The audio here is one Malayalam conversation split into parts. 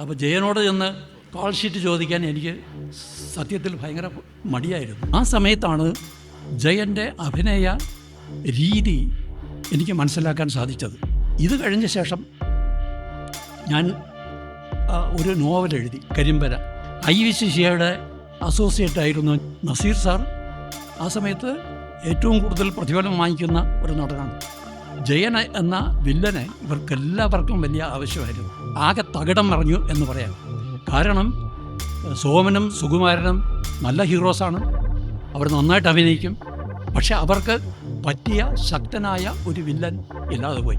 അപ്പോൾ ജയനോട് ചെന്ന് കോൾ ഷീറ്റ് ചോദിക്കാൻ എനിക്ക് സത്യത്തിൽ ഭയങ്കര മടിയായിരുന്നു. ആ സമയത്താണ് ജയന്റെ അഭിനയ രീതി എനിക്ക് മനസ്സിലാക്കാൻ സാധിച്ചത്. ഇത് കഴിഞ്ഞ ശേഷം ഞാൻ ഒരു നോവൽ എഴുതി Karimpara. I V C associate ആയിരുന്നു നസീർ സാർ. ആ സമയത്ത് ഏറ്റവും കൂടുതൽ പ്രതിഫലം വാങ്ങിക്കുന്ന ഒരു നടനാണ്. ജയൻ എന്ന വില്ലനെ ഇവർക്കെല്ലാവർക്കും വലിയ ആവശ്യമായിരുന്നു. ആകെ തകിടം മറിഞ്ഞു എന്ന് പറയാം. കാരണം സോമനും സുകുമാരനും നല്ല ഹീറോസാണ് അവർ നന്നായിട്ട് അഭിനയിക്കും. പക്ഷെ അവർക്ക് പറ്റിയ ശക്തനായ ഒരു വില്ലൻ ഇല്ലാതെ പോയി.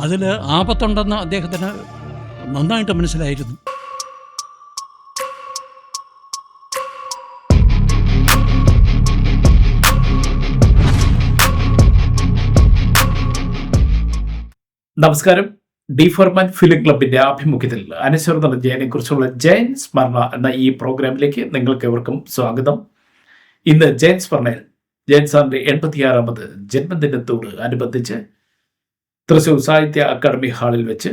അതിൽ ആപത്തുണ്ടെന്ന് അദ്ദേഹത്തിന് നന്നായിട്ട് മനസ്സിലായിരുന്നു. നമസ്കാരം. ഡി ഫോർമാൻ ഫിലിം ക്ലബിന്റെ ആഭിമുഖ്യത്തിൽ അനശ്വര ജയനെ കുറിച്ചുള്ള ജയൻ സ്മരണ എന്ന ഈ പ്രോഗ്രാമിലേക്ക് നിങ്ങൾക്ക് എവർക്കും സ്വാഗതം. ഇന്ന് ജയൻ സ്മരണയിൽ ജയൻ സാറിന്റെ എൺപത്തിയാറാമത് ജന്മദിനത്തോട് അനുബന്ധിച്ച് തൃശൂർ സാഹിത്യ അക്കാദമി ഹാളിൽ വെച്ച്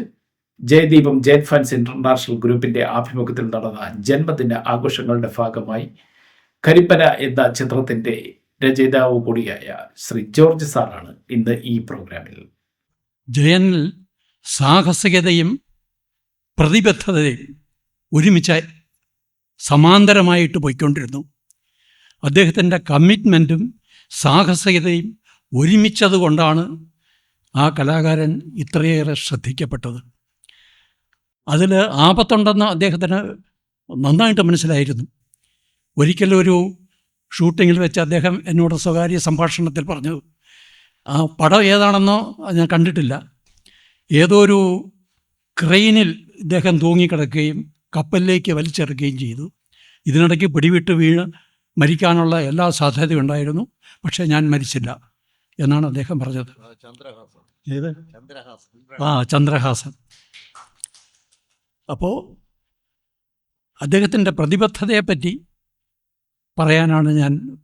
ജയദീപം ജയൻ ഫാൻസ് ഇന്റർനാഷണൽ ഗ്രൂപ്പിന്റെ ആഭിമുഖ്യത്തിൽ നടന്ന ജന്മദിന ആഘോഷങ്ങളുടെ ഭാഗമായി കരിപ്പന എന്ന ചിത്രത്തിന്റെ രചയിതാവ് കൂടിയായ ശ്രീ ജോർജ് സാറാണ് ഇന്ന് ഈ പ്രോഗ്രാമിൽ ജയനിൽ സാഹസികതയും പ്രതിബദ്ധതയും ഒരുമിച്ച് സമാന്തരമായിട്ട് പോയിക്കൊണ്ടിരുന്നു. അദ്ദേഹത്തിന്റെ കമ്മിറ്റ്മെന്റും സാഹസികതയും ഒരുമിച്ചതുകൊണ്ടാണ് ആ കലാകാരൻ ഇത്രയേറെ ശ്രദ്ധിക്കപ്പെട്ടത്. അതിൽ ആപത്തുണ്ടെന്ന് അദ്ദേഹത്തിന് നന്നായിട്ട് മനസ്സിലായിരുന്നു. ഒരിക്കലും ഒരു ഷൂട്ടിങ്ങിൽ വെച്ച് അദ്ദേഹം എന്നോട് സ്വകാര്യ സംഭാഷണത്തിൽ പറഞ്ഞു ആ പടം ഏതാണെന്നോ ഞാൻ കണ്ടിട്ടില്ല. ഏതോ ഒരു ക്രെയിനിൽ ഇദ്ദേഹം തൂങ്ങിക്കിടക്കുകയും കപ്പലിലേക്ക് വലിച്ചെറുക്കുകയും ചെയ്തു. ഇതിനിടയ്ക്ക് പിടിവിട്ട് വീണ് മരിക്കാനുള്ള എല്ലാ സാധ്യതയും ഉണ്ടായിരുന്നു. പക്ഷേ ഞാൻ മരിച്ചില്ല എന്നാണ് അദ്ദേഹം പറഞ്ഞത്. ഏത്? ആ ചന്ദ്രഹാസൻ. അപ്പോൾ അദ്ദേഹത്തിന്റെ പ്രതിബദ്ധതയെപ്പറ്റി പറയാനാണ് ഞാൻ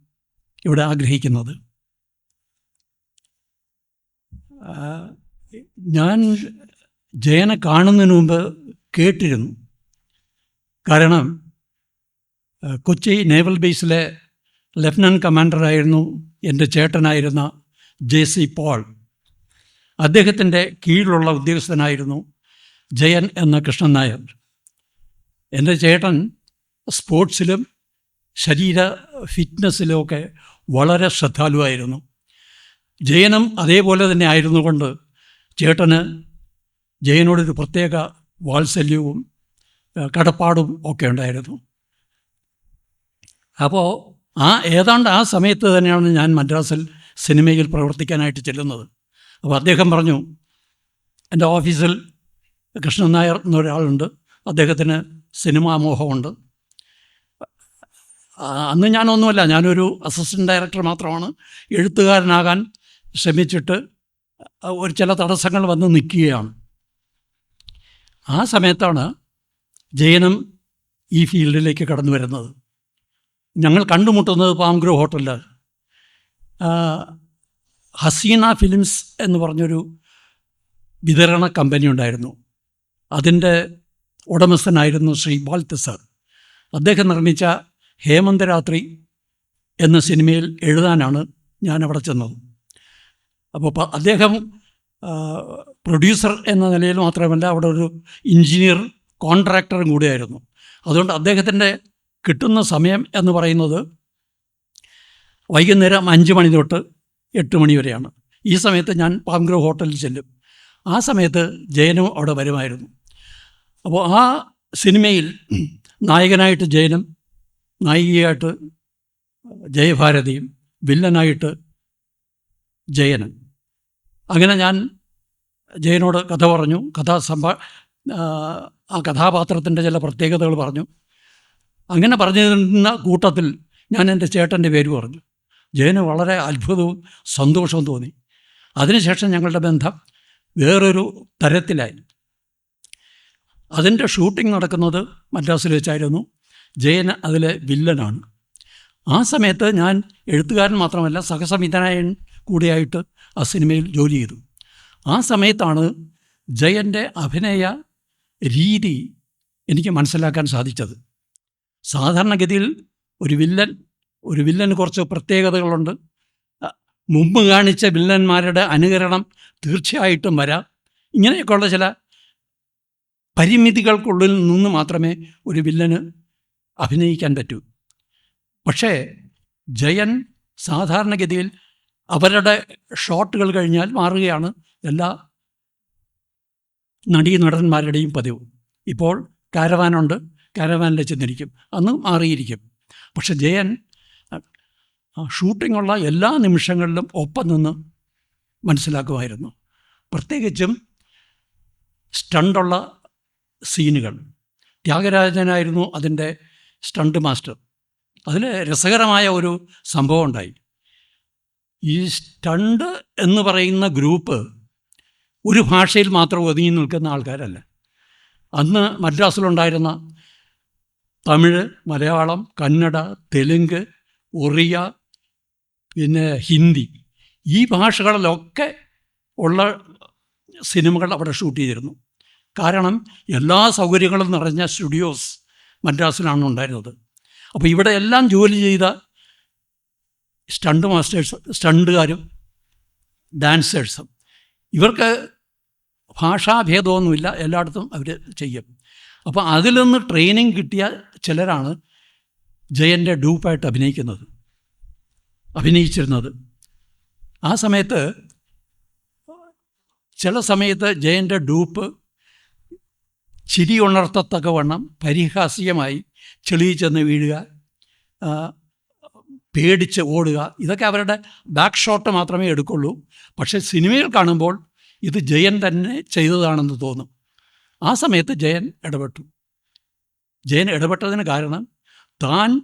ഇവിടെ ആഗ്രഹിക്കുന്നത്. ഞാൻ ജയനെ കാണുന്നതിന് മുമ്പ് കേട്ടിരുന്നു. കാരണം കൊച്ചി നേവൽ ബേസിലെ ലഫ്റ്റനന്റ് കമാൻഡറായിരുന്നു എന്റെ ചേട്ടനായിരുന്ന ജെ സി പോൾ. അദ്ദേഹത്തിന്റെ കീഴിലുള്ള ഉദ്യോഗസ്ഥനായിരുന്നു ജയൻ എന്ന കൃഷ്ണൻ നായർ. എന്റെ ചേട്ടൻ സ്പോർട്സിലും ശരീര ഫിറ്റ്നസ്സിലുമൊക്കെ വളരെ ശ്രദ്ധാലുവായിരുന്നു. ജയനും അതേപോലെ തന്നെ ആയിരുന്നുകൊണ്ട് ചേട്ടന് ജയനോടൊരു പ്രത്യേക വാത്സല്യവും കടപ്പാടും ഒക്കെ ഉണ്ടായിരുന്നു. അപ്പോൾ ആ ഏതാണ്ട് ആ സമയത്ത് തന്നെയാണ് ഞാൻ മദ്രാസിൽ സിനിമയിൽ പ്രവർത്തിക്കാനായിട്ട് ചെല്ലുന്നത്. അപ്പോൾ അദ്ദേഹം പറഞ്ഞു എന്റെ ഓഫീസിൽ കൃഷ്ണൻ നായർ എന്നൊരാളുണ്ട്. അദ്ദേഹത്തിന് സിനിമാ മോഹമുണ്ട്. അന്ന് ഞാനൊന്നുമല്ല ഞാനൊരു അസിസ്റ്റന്റ് ഡയറക്ടർ മാത്രമാണ്. എഴുത്തുകാരനാകാൻ ശ്രമിച്ചിട്ട് ഒരു ചില തടസ്സങ്ങൾ വന്ന് നിൽക്കുകയാണ്. ആ സമയത്താണ് ജയനം ഈ ഫീൽഡിലേക്ക് കടന്നു വരുന്നത്. ഞങ്ങൾ കണ്ടുമുട്ടുന്നത് പാംഗ്രോ ഹോട്ടലിൽ ഹസീന ഫിലിംസ് എന്ന് പറഞ്ഞൊരു വിതരണ കമ്പനി ഉണ്ടായിരുന്നു. അതിന്റെ ഉടമസ്ഥനായിരുന്നു ശ്രീ ബാൽത്ത് സർ. അദ്ദേഹം നിർമ്മിച്ച ഹേമന്തരാത്രി എന്ന സിനിമയിൽ എഴുതാനാണ് ഞാൻ അവിടെ ചെന്നത്. അപ്പോൾ അദ്ദേഹം പ്രൊഡ്യൂസർ എന്ന നിലയിൽ മാത്രമല്ല അവിടെ ഒരു എഞ്ചിനീയർ കോൺട്രാക്ടറും കൂടിയായിരുന്നു. അതുകൊണ്ട് അദ്ദേഹത്തിന്റെ കിട്ടുന്ന സമയം എന്ന് പറയുന്നത് വൈകുന്നേരം അഞ്ച് മണി തൊട്ട് എട്ട് മണി വരെയാണ്. ഈ സമയത്ത് ഞാൻ പാംഗ്രോ ഹോട്ടലിൽ ചെല്ലും. ആ സമയത്ത് ജയനും അവിടെ വരുമായിരുന്നു. അപ്പോൾ ആ സിനിമയിൽ നായകനായിട്ട് ജയനും നായികയായിട്ട് ജയഭാരതിയും വില്ലനായിട്ട് ജയനും. അങ്ങനെ ഞാൻ ജയനോട് കഥ പറഞ്ഞു. കഥാ സംഭാ ആ, കഥാപാത്രത്തിന്റെ ചില പ്രത്യേകതകൾ പറഞ്ഞു. അങ്ങനെ പറഞ്ഞിരുന്ന കൂട്ടത്തിൽ ഞാൻ എന്റെ ചേട്ടന്റെ പേര് പറഞ്ഞു. ജയന് വളരെ അത്ഭുതവും സന്തോഷവും തോന്നി. അതിനുശേഷം ഞങ്ങളുടെ ബന്ധം വേറൊരു തരത്തിലായി. അതിന്റെ ഷൂട്ടിംഗ് നടക്കുന്നത് മദ്രാസിൽ വെച്ചായിരുന്നു. ജയൻ അതിലെ വില്ലനാണ്. ആ സമയത്ത് ഞാൻ എഴുത്തുകാരൻ മാത്രമല്ല സഹസംവിധായകൻ കൂടിയായിട്ട് ആ സിനിമയിൽ ജോലി ചെയ്തു. ആ സമയത്താണ് ജയന്റെ അഭിനയ രീതി എനിക്ക് മനസ്സിലാക്കാൻ സാധിച്ചത്. സാധാരണഗതിയിൽ ഒരു വില്ലൻ ഒരു വില്ലന് കുറച്ച് പ്രത്യേകതകളുണ്ട്. മുമ്പ് കാണിച്ച വില്ലന്മാരുടെ അനുകരണം തീർച്ചയായിട്ടും വരാം. ഇങ്ങനെയൊക്കെയുള്ള ചില പരിമിതികൾക്കുള്ളിൽ നിന്ന് മാത്രമേ ഒരു വില്ലന് അഭിനയിക്കാൻ പറ്റൂ. പക്ഷേ ജയൻ സാധാരണഗതിയിൽ അവരുടെ ഷോട്ടുകൾ കഴിഞ്ഞാൽ മാറുകയാണ് എല്ലാ നടീ നടന്മാരുടെയും പതിവ്. ഇപ്പോൾ കാരവാനുണ്ട്. കാരവാനിൽ ചെന്നിരിക്കും. അന്ന് മാറിയിരിക്കും. പക്ഷെ ജയൻ ഷൂട്ടിങ്ങുള്ള എല്ലാ നിമിഷങ്ങളിലും ഒപ്പം നിന്ന് മനസ്സിലാക്കുമായിരുന്നു. പ്രത്യേകിച്ചും സ്റ്റണ്ടുള്ള സീനുകൾ. ത്യാഗരാജനായിരുന്നു അതിന്റെ സ്റ്റണ്ട് മാസ്റ്റർ. അതിൽ രസകരമായ ഒരു സംഭവം ഉണ്ടായി. ഈ സ്റ്റണ്ട് എന്ന് പറയുന്ന ഗ്രൂപ്പ് ഒരു ഭാഷയിൽ മാത്രം ഒതുങ്ങി നിൽക്കുന്ന ആൾക്കാരല്ല. അന്ന് മദ്രാസിലുണ്ടായിരുന്ന തമിഴ് മലയാളം കന്നഡ തെലുങ്ക് ഒറിയ പിന്നെ ഹിന്ദി ഈ ഭാഷകളിലൊക്കെ ഉള്ള സിനിമകൾ അവിടെ ഷൂട്ട് ചെയ്തിരുന്നു. കാരണം എല്ലാ സൗകര്യങ്ങളും നിറഞ്ഞ സ്റ്റുഡിയോസ് മദ്രാസിലാണ് ഉണ്ടായിരുന്നത്. അപ്പോൾ ഇവിടെ എല്ലാം ജോലി ചെയ്ത സ്റ്റണ്ട് മാസ്റ്റേഴ്സ് സ്റ്റണ്ടുകാരും ഡാൻസേഴ്സും. ഇവർക്ക് ഭാഷാഭേദമൊന്നുമില്ല എല്ലായിടത്തും അവർ ചെയ്യും. അപ്പോൾ അതിൽ നിന്ന് ട്രെയിനിങ് കിട്ടിയ ചിലരാണ് ജയന്റെ ഡൂപ്പായിട്ട് അഭിനയിക്കുന്നത് അഭിനയിച്ചിരുന്നത്. ആ സമയത്ത് ചില സമയത്ത് ജയന്റെ ഡൂപ്പ് ചിരി ഉണർത്തത്തക്കവണ്ണം പരിഹാസ്യമായി ചെളിയിൽ ചെന്ന് വീഴുക പേടിച്ച് ഓടുക ഇതൊക്കെ അവരുടെ ബാക്ക് ഷോട്ട് മാത്രമേ എടുക്കുള്ളൂ. പക്ഷേ സിനിമയിൽ കാണുമ്പോൾ ഇത് ജയൻ തന്നെ ചെയ്തതാണെന്ന് തോന്നും. ആ സമയത്ത് ജയൻ ഇടപെട്ടു. ജയൻ ഇടപെട്ടതിന് കാരണം താൻ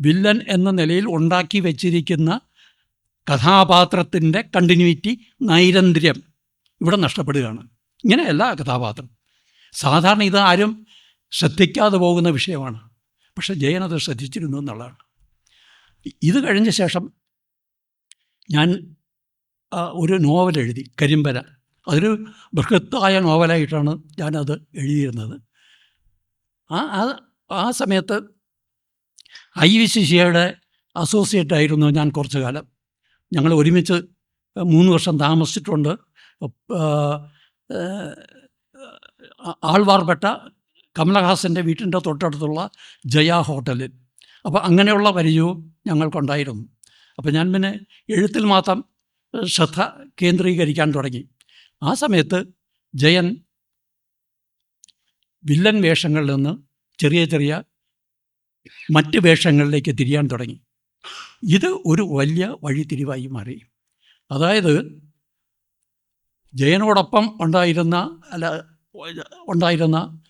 വില്ലൻ എന്ന നിലയിൽ ഉണ്ടാക്കി വെച്ചിരിക്കുന്ന കഥാപാത്രത്തിന്റെ കണ്ടിന്യൂറ്റി നൈരന്തര്യം ഇവിടെ നഷ്ടപ്പെടുകയാണ്. ഇങ്ങനെയല്ല കഥാപാത്രം. സാധാരണ ഇത് ആരും ശ്രദ്ധിക്കാതെ പോകുന്ന വിഷയമാണ്. പക്ഷെ ജയൻ അത് ശ്രദ്ധിച്ചിരുന്നു എന്നുള്ളതാണ്. ഇത് കഴിഞ്ഞ ശേഷം ഞാൻ ഒരു നോവൽ എഴുതി കരിമ്പന. അതൊരു ബൃഹത്തായ നോവലായിട്ടാണ് ഞാനത് എഴുതിയിരുന്നത്. ആ ആ- സമയത്ത് ഐ വി ശിഷ്യയുടെ അസോസിയേറ്റ് ആയിരുന്നു ഞാൻ കുറച്ചു കാലം. ഞങ്ങൾ ഒരുമിച്ച് മൂന്ന് വർഷം താമസിച്ചിട്ടുണ്ട്. ആ, ആ, ആൾവാർപെട്ട കമലഹാസന്റെ വീട്ടിന്റെ തൊട്ടടുത്തുള്ള ജയ ഹോട്ടലിൽ. അപ്പോൾ അങ്ങനെയുള്ള പരിചയവും ഞങ്ങൾക്കുണ്ടായിരുന്നു. അപ്പോൾ ഞാൻ പിന്നെ എഴുത്തിൽ മാത്രം ശ്രദ്ധ കേന്ദ്രീകരിക്കാൻ തുടങ്ങി. ആ സമയത്ത് ജയൻ വില്ലൻ വേഷങ്ങളിൽ നിന്ന് ചെറിയ ചെറിയ മറ്റ് വേഷങ്ങളിലേക്ക് തിരിയാൻ തുടങ്ങി. ഇത് ഒരു വലിയ വഴിത്തിരിവായി മാറി. അതായത് ജയനോടൊപ്പം ഉണ്ടായിരുന്ന അല്ല ഉണ്ടായിരുന്ന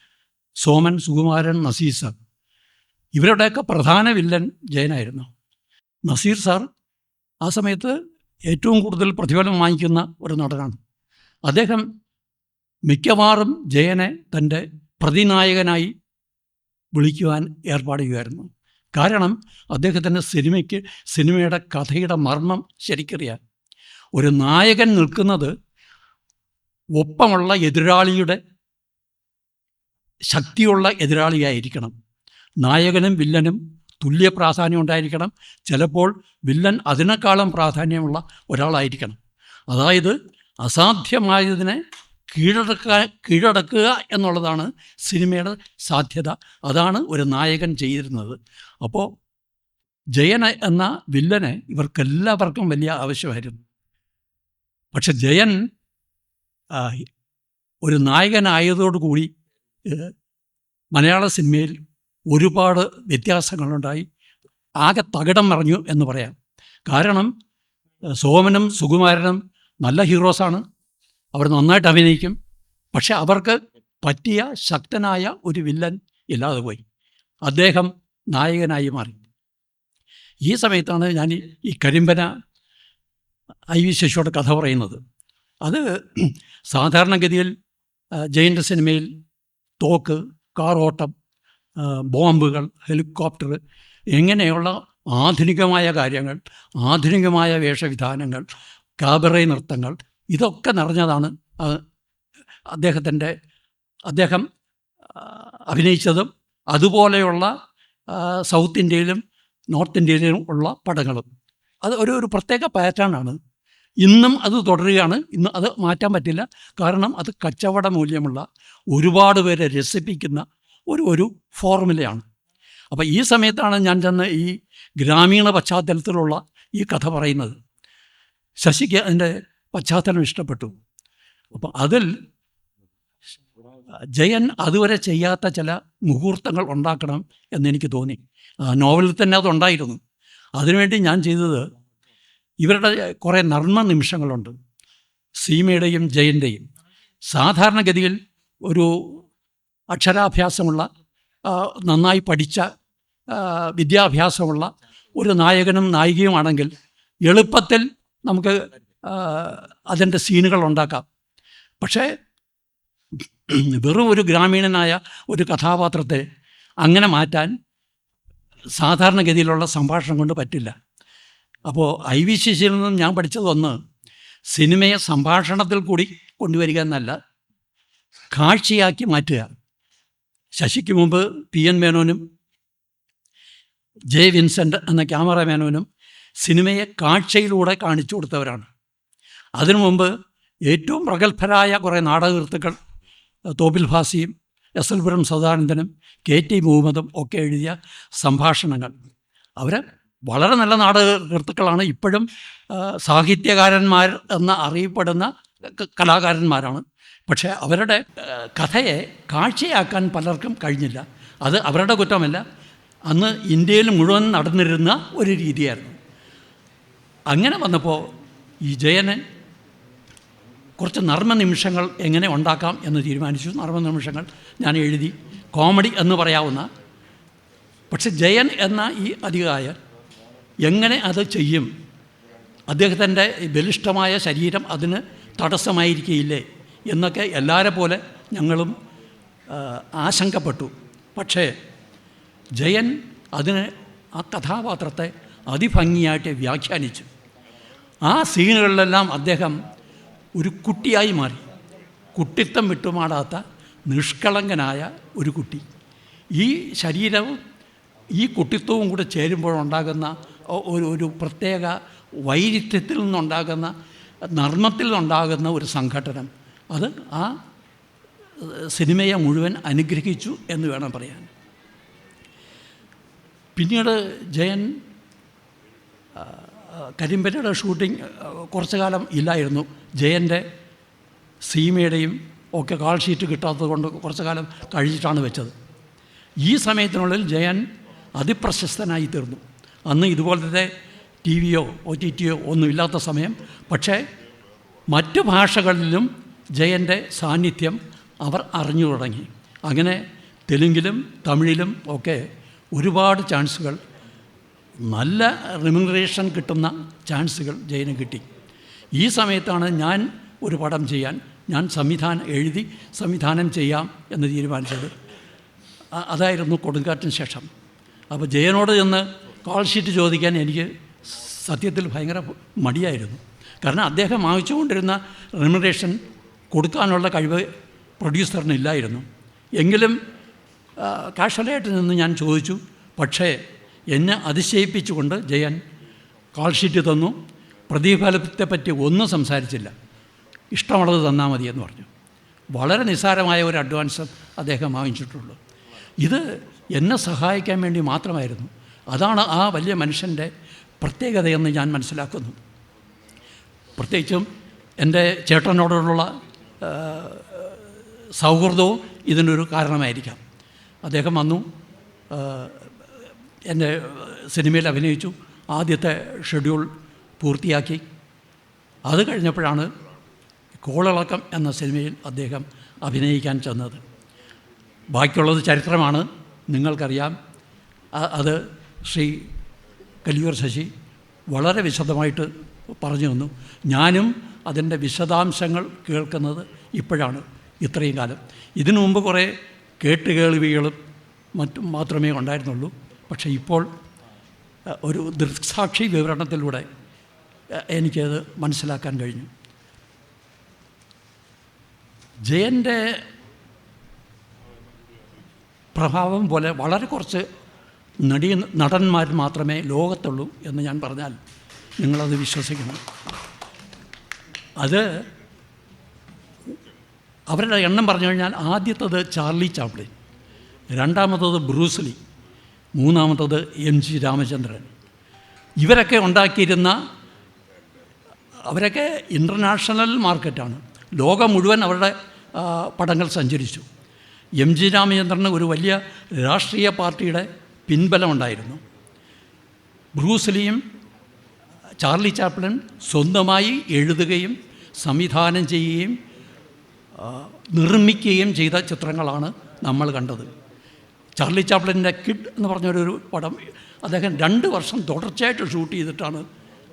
സോമൻ സുകുമാരൻ നസീർ സാർ ഇവരുടെയൊക്കെ പ്രധാന വില്ലൻ ജയനായിരുന്നു. നസീർ സാർ ആ സമയത്ത് ഏറ്റവും കൂടുതൽ പ്രതിഫലം വാങ്ങിക്കുന്ന ഒരു നടനാണ്. അദ്ദേഹം മിക്കവാറും ജയനെ തന്റെ പ്രതിനായകനായി വിളിക്കുവാൻ ഏർപ്പാട് ചെയ്യുമായിരുന്നു കാരണം അദ്ദേഹത്തിന്റെ സിനിമയ്ക്ക് സിനിമയുടെ കഥയുടെ മർമ്മം ശരിക്കറിയാം. ഒരു നായകൻ നിൽക്കുന്നത് ഒപ്പമുള്ള എതിരാളിയുടെ ശക്തിയുള്ള എതിരാളിയായിരിക്കണം. നായകനും വില്ലനും തുല്യ പ്രാധാന്യം ഉണ്ടായിരിക്കണം. ചിലപ്പോൾ വില്ലൻ അതിനേക്കാളും പ്രാധാന്യമുള്ള ഒരാളായിരിക്കണം. അതായത് അസാധ്യമായതിനെ കീഴടക്കുക കീഴടക്കുക എന്നുള്ളതാണ് സിനിമയുടെ സാധ്യത. അതാണ് ഒരു നായകൻ ചെയ്തിരുന്നത്. അപ്പോൾ ജയൻ എന്ന വില്ലനെ ഇവർക്കെല്ലാവർക്കും വലിയ ആവശ്യമായിരുന്നു. പക്ഷെ ജയൻ ഒരു നായകനായതോടുകൂടി മലയാള സിനിമയിൽ ഒരുപാട് വ്യത്യാസങ്ങളുണ്ടായി. ആകെ തകിടം മറിഞ്ഞു എന്ന് പറയാം. കാരണം സോമനും സുകുമാരനും നല്ല ഹീറോസാണ്. അവർ നന്നായിട്ട് അഭിനയിക്കും. പക്ഷെ അവർക്ക് പറ്റിയ ശക്തനായ ഒരു വില്ലൻ ഇല്ലാതെ പോയി. അദ്ദേഹം നായകനായി മാറി. ഈ സമയത്താണ് ഞാൻ ഈ- കരിമ്പന ഐ വി ശശിയുടെ കഥ പറയുന്നത്. അത് സാധാരണഗതിയിൽ ജയിന്റെ സിനിമയിൽ തോക്ക് കാർ ഓട്ടം ബോംബുകൾ ഹെലികോപ്റ്റർ എങ്ങനെയുള്ള ആധുനികമായ കാര്യങ്ങൾ ആധുനികമായ വേഷവിധാനങ്ങൾ കാബറേ നൃത്തങ്ങൾ ഇതൊക്കെ നിറഞ്ഞതാണ് അദ്ദേഹത്തിന്റെ അദ്ദേഹം അഭിനയിച്ചതും അതുപോലെയുള്ള സൗത്ത് ഇന്ത്യയിലും നോർത്ത് ഇന്ത്യയിലും ഉള്ള പടങ്ങളും. അത് ഒരു ഒരു പ്രത്യേക പാറ്റേണാണ്. ഇന്നും അത് തുടരുകയാണ്. ഇന്ന് അത് മാറ്റാൻ പറ്റില്ല. കാരണം അത് കച്ചവട മൂല്യമുള്ള ഒരുപാട് പേരെ രസിപ്പിക്കുന്ന ഒരു ഒരു ഫോർമുലയാണ്. അപ്പോൾ ഈ സമയത്താണ് ഞാൻ ചെന്ന് ഈ ഗ്രാമീണ പശ്ചാത്തലത്തിലുള്ള ഈ കഥ പറയുന്നത്. ശശിക്ക് അതിന്റെ പശ്ചാത്തലം ഇഷ്ടപ്പെട്ടു. അപ്പം അതിൽ ജയൻ അതുവരെ ചെയ്യാത്ത ചില മുഹൂർത്തങ്ങൾ ഉണ്ടാക്കണം എന്നെനിക്ക് തോന്നി. നോവലിൽ തന്നെ അതുണ്ടായിരുന്നു അതിനുവേണ്ടി ഞാൻ ചെയ്തത് ഇവരുടെ കുറേ നർമ്മ നിമിഷങ്ങളുണ്ട്. സീമയുടെയും ജയന്റെയും സാധാരണഗതിയിൽ ഒരു അക്ഷരാഭ്യാസമുള്ള നന്നായി പഠിച്ച വിദ്യാഭ്യാസമുള്ള ഒരു നായകനും നായികയുമാണെങ്കിൽ എളുപ്പത്തിൽ നമുക്ക് അതിന്റെ സീനുകൾ ഉണ്ടാക്കാം. പക്ഷേ വെറും ഒരു ഗ്രാമീണനായ ഒരു കഥാപാത്രത്തെ അങ്ങനെ മാറ്റാൻ സാധാരണഗതിയിലുള്ള സംഭാഷണം കൊണ്ട് പറ്റില്ല. അപ്പോൾ ഐ വി ശശിയിൽ നിന്നും ഞാൻ പഠിച്ചതൊന്ന് സിനിമയെ സംഭാഷണത്തിൽ കൂടി കൊണ്ടുവരിക എന്നല്ല കാഴ്ചയാക്കി മാറ്റുക. ശശിക്ക് മുമ്പ് പി എൻ മേനോനും ജെ വിൻസെന്റ് എന്ന ക്യാമറമാനോനും സിനിമയെ കാഴ്ചയിലൂടെ കാണിച്ചു കൊടുത്തവരാണ്. അതിനു മുമ്പ് ഏറ്റവും പ്രഗത്ഭരായ കുറേ നാടകകൃത്തുക്കൾ തോപ്പിൽ ഭാസിയും എസ് എൽ പുരം സദാനന്ദനും കെ ടി മുഹമ്മദും ഒക്കെ എഴുതിയ സംഭാഷണങ്ങൾ. അവർ വളരെ നല്ല നാടകകൃത്തുക്കളാണ്. ഇപ്പോഴും സാഹിത്യകാരന്മാർ എന്ന് അറിയപ്പെടുന്ന കലാകാരന്മാരാണ്. പക്ഷേ അവരുടെ കഥയെ കാഴ്ചയാക്കാൻ പലർക്കും കഴിഞ്ഞില്ല. അത് അവരുടെ കുറ്റമല്ല. അന്ന് ഇന്ത്യയിൽ മുഴുവൻ നടന്നിരുന്ന ഒരു രീതിയായിരുന്നു. അങ്ങനെ വന്നപ്പോൾ ഈ ജയന് കുറച്ച് നർമ്മ നിമിഷങ്ങൾ എങ്ങനെ ഉണ്ടാക്കാം എന്ന് തീരുമാനിച്ചു. നർമ്മ നിമിഷങ്ങൾ ഞാൻ എഴുതി. കോമഡി എന്ന് പറയാവുന്ന. പക്ഷെ ജയൻ എന്ന ഈ അധികായൻ എങ്ങനെ അത് ചെയ്യും? അദ്ദേഹത്തിന്റെ ബലിഷ്ഠമായ ശരീരം അതിന് തടസ്സമായിരിക്കുകയില്ലേ? എന്നൊക്കെ എല്ലാവരെ പോലെ ഞങ്ങളും ആശങ്കപ്പെട്ടു. പക്ഷേ ജയൻ അതിന് ആ കഥാപാത്രത്തെ അതിഭംഗിയായിട്ട് വ്യാഖ്യാനിച്ചു. ആ സീനുകളിലെല്ലാം അദ്ദേഹം ഒരു കുട്ടിയായി മാറി. കുട്ടിത്തം വിട്ടുമാടാത്ത നിഷ്കളങ്കനായ ഒരു കുട്ടി. ഈ ശരീരവും ഈ കുട്ടിത്വവും കൂടെ ചേരുമ്പോഴുണ്ടാകുന്ന ഒരു ഒരു പ്രത്യേക വൈരുദ്ധ്യത്തിൽ നിന്നുണ്ടാകുന്ന നർമ്മത്തിൽ നിന്നുണ്ടാകുന്ന ഒരു സംഘടനം. അത് ആ സിനിമയെ മുഴുവൻ അനുഗ്രഹിച്ചു എന്ന് വേണം പറയാൻ. പിന്നീട് ജയൻ കരിമ്പനയുടെ ഷൂട്ടിംഗ് കുറച്ചു കാലം ഇല്ലായിരുന്നു. ജയന്റെ സീമയുടെയും ഒക്കെ കാൾ ഷീറ്റ് കിട്ടാത്തത് കൊണ്ട് കുറച്ചു കാലം കഴിച്ചിട്ടാണ് വെച്ചത്. ഈ സമയത്തിനുള്ളിൽ ജയൻ അതിപ്രശസ്തനായി തീർന്നു. അന്ന് ഇതുപോലത്തെ ടി വിയോ ഒ ടി ടിയോ ഒന്നുമില്ലാത്ത സമയം. പക്ഷേ മറ്റു ഭാഷകളിലും ജയന്റെ സാന്നിധ്യം അവർ അറിഞ്ഞു തുടങ്ങി. അങ്ങനെ തെലുങ്കിലും തമിഴിലും ഒക്കെ ഒരുപാട് ചാൻസുകൾ നല്ല റിമ്യൂണറേഷൻ കിട്ടുന്ന ചാൻസുകൾ ജയന് കിട്ടി. ഈ സമയത്താണ് ഞാൻ ഒരു പടം ചെയ്യാൻ ഞാൻ സംവിധാനം എഴുതി സംവിധാനം ചെയ്യാം എന്ന് തീരുമാനിച്ചത്. അതായിരുന്നു കൊടുങ്കാറ്റിന് ശേഷം. അപ്പോൾ ജയനോട് ചെന്ന് കോൾ ഷീറ്റ് ചോദിക്കാൻ എനിക്ക് സത്യത്തിൽ ഭയങ്കര മടിയായിരുന്നു. കാരണം അദ്ദേഹം വാങ്ങിച്ചുകൊണ്ടിരുന്ന റിമ്യൂണറേഷൻ കൊടുക്കാനുള്ള കഴിവ് പ്രൊഡ്യൂസറിന് ഇല്ലായിരുന്നു. എങ്കിലും കാഷ്വലായിട്ട് നിന്ന് ഞാൻ ചോദിച്ചു പക്ഷേ എന്നെ അതിശയിപ്പിച്ചുകൊണ്ട് ജയൻ കാൾ ഷീറ്റ് തന്നു. പ്രതിഫലത്തെപ്പറ്റി ഒന്നും സംസാരിച്ചില്ല. ഇഷ്ടമുള്ളത് തന്നാൽ മതി എന്ന് പറഞ്ഞു. വളരെ നിസ്സാരമായ ഒരു അഡ്വാൻസ് അദ്ദേഹം വാങ്ങിച്ചിട്ടുള്ളൂ. ഇത് എന്നെ സഹായിക്കാൻ വേണ്ടി മാത്രമായിരുന്നു. അതാണ് ആ വലിയ മനുഷ്യന്റെ പ്രത്യേകതയെന്ന് ഞാൻ മനസ്സിലാക്കുന്നു. പ്രത്യേകിച്ചും എന്റെ ചേട്ടനോടുള്ള സൗഹൃദവും ഇതിനൊരു കാരണമായിരിക്കാം. അദ്ദേഹം വന്നു എന്റെ സിനിമയിൽ അഭിനയിച്ചു ആദ്യത്തെ ഷെഡ്യൂൾ പൂർത്തിയാക്കി. അത് കഴിഞ്ഞപ്പോഴാണ് കോളിളക്കം എന്ന സിനിമയിൽ അദ്ദേഹം അഭിനയിക്കാൻ ചെന്നത്. ബാക്കിയുള്ളത് ചരിത്രമാണ് നിങ്ങൾക്കറിയാം. അത് ശ്രീ കലിയൂർ ശശി വളരെ വിശദമായിട്ട് പറഞ്ഞു തന്നു. ഞാനും അതിന്റെ വിശദാംശങ്ങൾ കേൾക്കുന്നത് ഇപ്പോഴാണ് ഇത്രയും കാലം. ഇതിനു മുമ്പ് കുറേ കേട്ടുകേൾവികളും മറ്റും മാത്രമേ ഉണ്ടായിരുന്നുള്ളൂ. പക്ഷേ ഇപ്പോൾ ഒരു ദൃക്സാക്ഷി വിവരണത്തിലൂടെ എനിക്കത് മനസ്സിലാക്കാൻ കഴിഞ്ഞു. ജയന്റെ പ്രഭാവം പോലെ വളരെ കുറച്ച് നടി നടന്മാർ മാത്രമേ ലോകത്തുള്ളൂ എന്ന് ഞാൻ പറഞ്ഞാൽ നിങ്ങളത് വിശ്വസിക്കണം. അത് അവരുടെ എണ്ണം പറഞ്ഞു കഴിഞ്ഞാൽ ആദ്യത്തത് ചാർലി ചാപ്ലിൻ രണ്ടാമത്തത് ബ്രൂസ്ലി മൂന്നാമത്തത് എം ജി രാമചന്ദ്രൻ. ഇവരൊക്കെ ഉണ്ടാക്കിയിരുന്ന അവരൊക്കെ ഇന്റർനാഷണൽ മാർക്കറ്റാണ്. ലോകം മുഴുവൻ അവരുടെ പടങ്ങൾ സഞ്ചരിച്ചു. എം ജി രാമചന്ദ്രന് ഒരു വലിയ രാഷ്ട്രീയ പാർട്ടിയുടെ പിൻബലമുണ്ടായിരുന്നു. ബ്രൂസ്ലിയും ചാർലി ചാപ്ലിൻ സ്വന്തമായി എഴുതുകയും സംവിധാനം ചെയ്യുകയും നിർമ്മിക്കുകയും ചെയ്ത ചിത്രങ്ങളാണ് നമ്മൾ കണ്ടത്. ചാർലി ചാപ്ലിന്റെ കിഡ് എന്ന് പറഞ്ഞൊരു പടം അദ്ദേഹം രണ്ട് വർഷം തുടർച്ചയായിട്ട് ഷൂട്ട് ചെയ്തിട്ടാണ്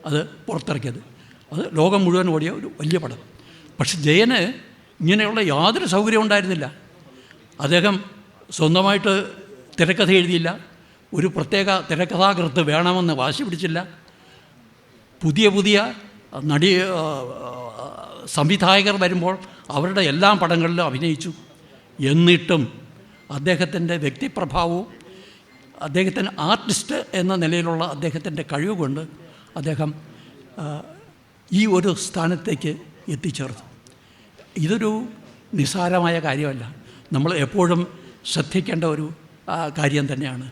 അത് പുറത്തിറക്കിയത്. അത് ലോകം മുഴുവൻ ഓടിയ ഒരു വലിയ പടം. പക്ഷെ ജയന് ഇങ്ങനെയുള്ള യാതൊരു സൗകര്യവും ഉണ്ടായിരുന്നില്ല. അദ്ദേഹം സ്വന്തമായിട്ട് തിരക്കഥ എഴുതിയില്ല. ഒരു പ്രത്യേക തിരക്കഥാകൃത്ത് വേണമെന്ന് വാശി പിടിച്ചില്ല. പുതിയ പുതിയ നടി സംവിധായകർ വരുമ്പോൾ അവരുടെ എല്ലാ പടങ്ങളിലും അഭിനയിച്ചു. എന്നിട്ടും അദ്ദേഹത്തിന്റെ വ്യക്തിപ്രഭാവവും അദ്ദേഹത്തിന് ആർട്ടിസ്റ്റ് എന്ന നിലയിലുള്ള അദ്ദേഹത്തിന്റെ കഴിവ് കൊണ്ട് അദ്ദേഹം ഈ ഒരു സ്ഥാനത്തേക്ക് എത്തിച്ചേർന്നു. ഇതൊരു നിസ്സാരമായ കാര്യമല്ല. നമ്മൾ എപ്പോഴും ശ്രദ്ധിക്കേണ്ട ഒരു കാര്യം തന്നെയാണ്.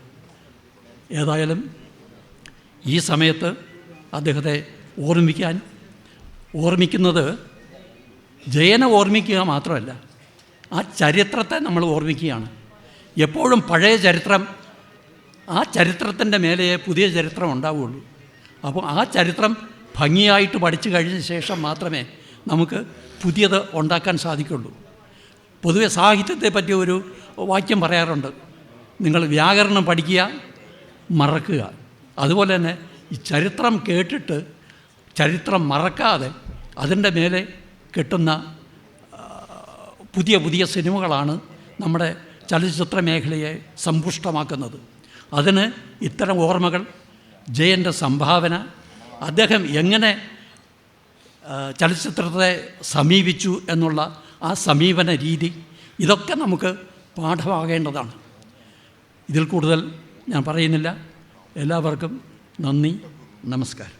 ഏതായാലും ഈ സമയത്ത് അദ്ദേഹത്തെ ഓർമ്മിക്കാൻ ഓർമ്മിക്കുന്നത് ജയനെ ഓർമ്മിക്കുക മാത്രമല്ല ആ ചരിത്രത്തെ നമ്മൾ ഓർമ്മിക്കുകയാണ്. എപ്പോഴും പഴയ ചരിത്രം ആ ചരിത്രത്തിന്റെ മേലെ പുതിയ ചരിത്രം ഉണ്ടാവുകയുള്ളൂ അപ്പോൾ ആ ചരിത്രം ഭംഗിയായിട്ട് പഠിച്ചു കഴിഞ്ഞ ശേഷം മാത്രമേ നമുക്ക് പുതിയത് ഉണ്ടാക്കാൻ സാധിക്കുള്ളൂ. പൊതുവെ സാഹിത്യത്തെ പറ്റിയ ഒരു വാക്യം പറയാറുണ്ട്. നിങ്ങൾ വ്യാകരണം പഠിക്കുക മറക്കുക. അതുപോലെ തന്നെ ഈ ചരിത്രം കേട്ടിട്ട് ചരിത്രം മറക്കാതെ അതിന്റെ മേലെ കിട്ടുന്ന പുതിയ പുതിയ സിനിമകളാണ് നമ്മുടെ ചലച്ചിത്ര മേഖലയെ സമ്പുഷ്ടമാക്കുന്നത്. അതിന് ഇത്തരം ഓർമ്മകൾ ജയന്റെ സംഭാവന അദ്ദേഹം എങ്ങനെ ചലച്ചിത്രത്തെ സമീപിച്ചു എന്നുള്ള ആ സമീപന രീതി ഇതൊക്കെ നമുക്ക് പാഠമാകേണ്ടതാണ്. ഇതിൽ കൂടുതൽ ഞാൻ പറയുന്നില്ല. എല്ലാവർക്കും നന്ദി നമസ്കാരം.